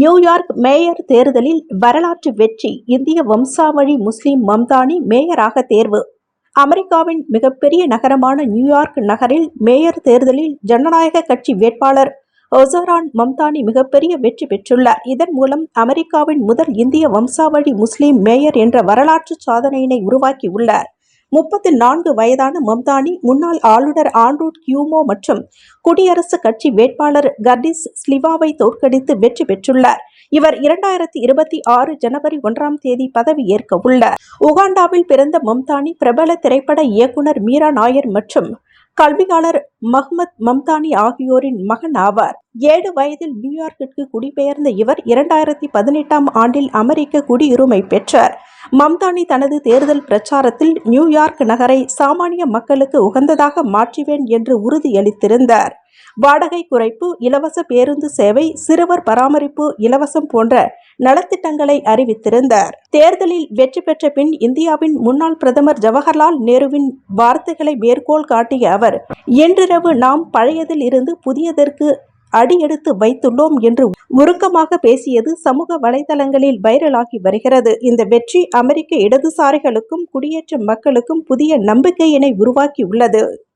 New York mayor தேர்தலில் வரலாற்று வெற்றி இந்திய வம்சாவழி முஸ்லிம் மம்தானி மேயராக தேர்வு. அமெரிக்காவின் மிகப்பெரிய நகரமான நியூயார்க் நகரில் மேயர் தேர்தலில் ஜனநாயக கட்சி வேட்பாளர் ஒசரான் மம்தானி மிகப்பெரிய வெற்றி பெற்றுள்ளார். இதன் மூலம் அமெரிக்காவின் முதல் இந்திய வம்சாவழி முஸ்லிம் மேயர் என்ற வரலாற்று சாதனையினை உருவாக்கியுள்ளார். முப்பத்து நான்கு வயதான மம்தானி முன்னாள் ஆளுநர் ஆண்ட்ரூட் கியூமோ மற்றும் குடியரசுக் கட்சி வேட்பாளர் கர்டிஸ் ஸ்லிவாவை தோற்கடித்து வெற்றி பெற்றுள்ளார். இவர் இரண்டாயிரத்தி இருபத்தி ஆறு ஜனவரி ஒன்றாம் தேதி பதவி ஏற்க உள்ளார். உகாண்டாவில் பிறந்த மம்தானி பிரபல திரைப்பட இயக்குனர் மீரா நாயர் மற்றும் கல்வியாளர் மஹ்மத் மம்தானி ஆகியோரின் மகன் ஆவார். ஏழு வயதில் நியூயார்க்கிற்கு குடிபெயர்ந்த இவர் இரண்டாயிரத்தி பதினெட்டாம் ஆண்டில் அமெரிக்க குடியுரிமை பெற்றார். மம்தானி தனது தேர்தல் பிரச்சாரத்தில் நியூயார்க் நகரை சாமானிய மக்களுக்கு உகந்ததாக மாற்றுவேன் என்று உறுதியளித்திருந்தார். வாடகை குறைப்பு இலவச பேருந்து சேவை சிறுவர் பராமரிப்பு இலவசம் போன்ற நலத்திட்டங்களை அறிவித்திருந்தார். தேர்தலில் வெற்றி பெற்ற பின் இந்தியாவின் முன்னாள் பிரதமர் ஜவஹர்லால் நேருவின் வார்த்தைகளை மேற்கோள் காட்டிய அவர் இன்றிரவு நாம் பழையதில் இருந்து புதியதற்கு அடியெடுத்து வைத்துள்ளோம் என்று உருக்கமாக பேசியது சமூக வலைதளங்களில் வைரலாகி வருகிறது. இந்த வெற்றி அமெரிக்க இடதுசாரிகளுக்கும் குடியேற்ற மக்களுக்கும் புதிய நம்பிக்கையினை உருவாக்கியுள்ளது.